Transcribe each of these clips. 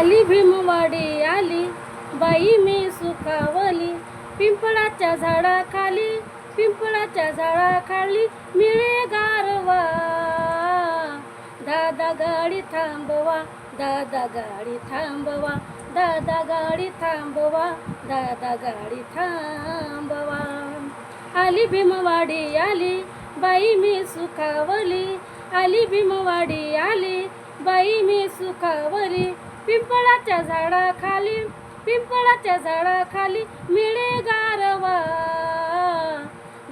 आली भीमवाडी आली बाई मी सुखावली. पिंपळाच्या झाडाखाली पिंपळाच्या झाडाखाली मिळे गारवा. दादा गाडी थांबवा दादा गाडी थांबवा दादा गाडी थांबवा दादा गाडी थांबवा. आली भीमवाडी आली बाई मी सुखावली. आली भीमवाडी आली बाई मी सुखावली. पिंपळाच्या झाडाखाली पिंपळाच्या झाडाखाली मिळे गारवा.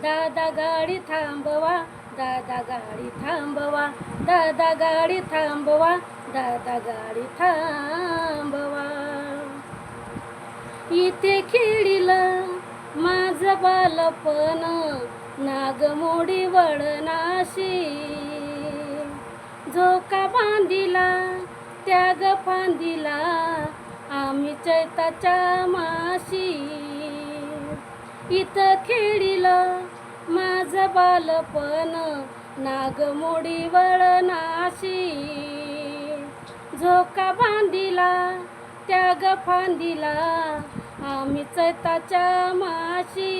दादा गाडी थांबवा दादा गाडी थांबवा दादा गाडी थांबवा दादा गाडी थांबवा. इथे खेळीलं माझं बालपण नागमोडी वडनाशी झोका बांधिला त्याग फांदिला आम्ही चैताच्या माशी. इथं खेळीलं माझं बालपण नागमोडी वळनाशी झोका बांधिला त्याग फांदिला आम्ही चैताच्या माशी.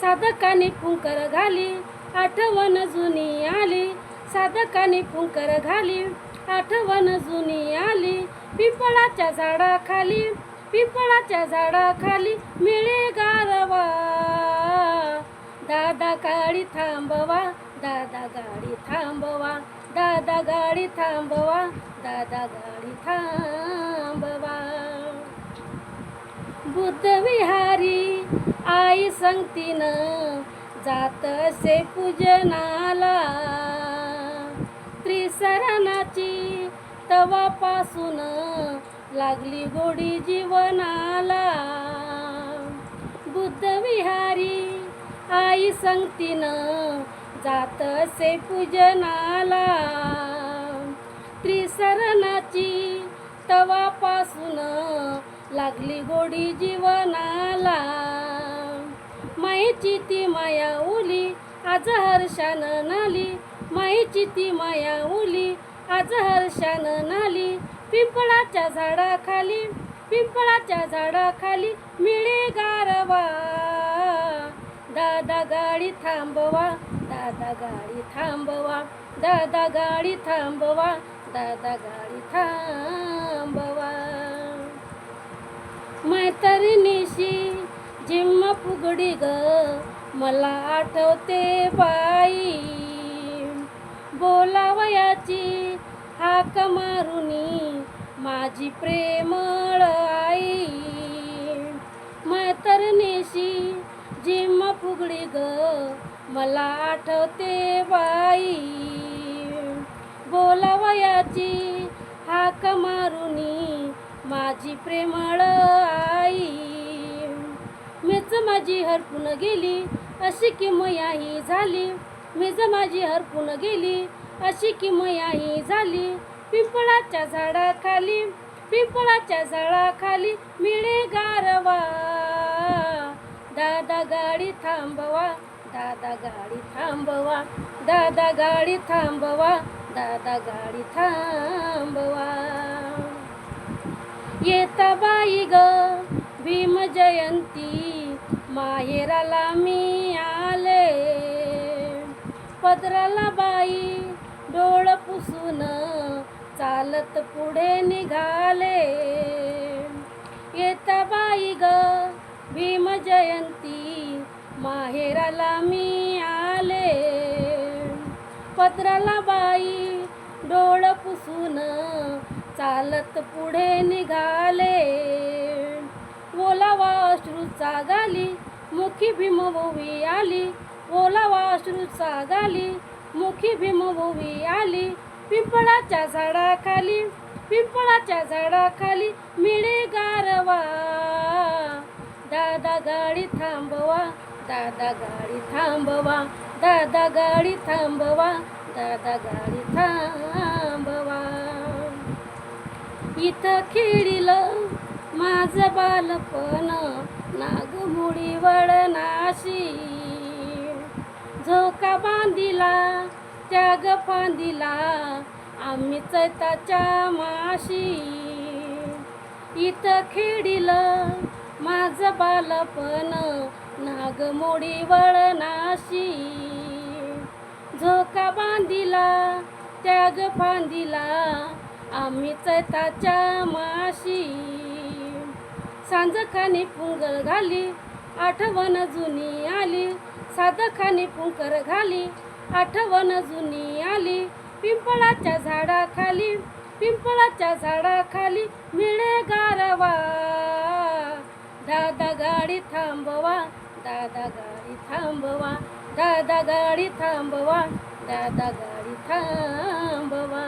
साधकाने फुंकर घाली आठवण जुनी आली. साधकाने फुंकर घाली आठवण जुनी आली. पिंपळाच्या झाडाखाली पिंपळाच्या झाडाखाली मिळे गारवा. दादा गाडी थांबवा दादा गाडी थांबवा दादा गाडी थांबवा दादा गाडी थांबवा. बुद्ध विहारी आई संगतीन जात असे पूजनाला. त्रिसरणाची तवापासून लागली गोडी जीवनाला. बुद्ध विहारी आई संगतीनं जात असे पूजनाला. त्रिसरणाची तवापासून लागली गोडी जीवनाला. मायेची ती माया उली आज हर्षानं नाली. मायेची ती माया उली आज हर्षानं नाली पिंपळाच्या झाडाखाली पिंपळाच्या झाडाखाली मिळे गारवा. दादा गाडी थांबवा दादा गाडी थांबवा दादा गाडी थांबवा दादा गाडी थांबवा. मैत्रिणीशी जिम्मा फुगडी ग मला आठवते बाई. बोला हाक मारुनी माझी प्रेमळ आई. मैतरणीशी जिम्मा फुगडी ग मला आठवते बाई. बोलावयाची हाक मारुनी माझी प्रेमळ आई. मीच माझी हरपून गेली अशी किमयाही झाली. मीच माझी हरपून गेली अशी की झाली. पिंपळाच्या झाडाखाली पिंपळाच्या झाडाखाली मिळे गारवा. दादा गाडी थांबवा दादा गाडी थांबवा दादा गाडी थांबवा दादा गाडी थांबवा. येता बाई ग भीम जयंती माहेराला मी आले. पदराला बाई डोळ पुसून चालत पुढे निघाले. येता बाई ग भीम जयंती माहेराला मी आले. पत्राला बाई डोळ पुसून चालत पुढे निघाले. ओलावा अश्रूचा गाली मुखी भीमभोवी आली. ओलावा अश्रूचा गाली मुखी भीमभोवी आली पिंपळाच्या झाडाखाली पिंपळाच्या झाडाखाली मिळे गारवा. दादा गाडी थांबवा दादा गाडी थांबवा दादा गाडी थांबवा दादा गाडी थांबवा. इथं खेळीलं माझं बालपण नागमुडी वळणाशी. झोका बांधिला त्याग फांदिला आम्ही चैताच्या माशी. इथं खेडिल माझं बालपण नागमोडी वळनाशी झोका बांधिला त्याग फांदिला आम्ही चैताच्या माशी. सांजखानी पुंगळ घाली आठवण जुनी आली साध खाणी पुंकर घाली आठवण जुनी आली पिंपळाच्या झाडाखाली पिंपळाच्या झाडाखाली मिळे गारवा. दादा गाडी थांबवा दादा गाडी थांबवा दादा गाडी थांबवा दादा गाडी थांबवा.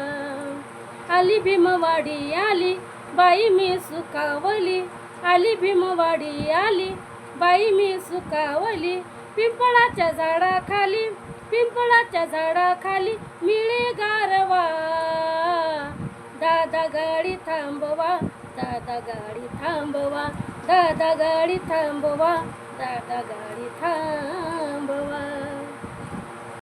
आली भीमवाडी आली बाई मी सुकावली आली भीमवाडी आली बाई मी सुकावली पिंपळाच्या झाडाखाली पिंपळाच्या झाडाखाली मिळे गारवा. दादा गाडी थांबवा दादा गाडी थांबवा दादा गाडी थांबवा दादा गाडी थांब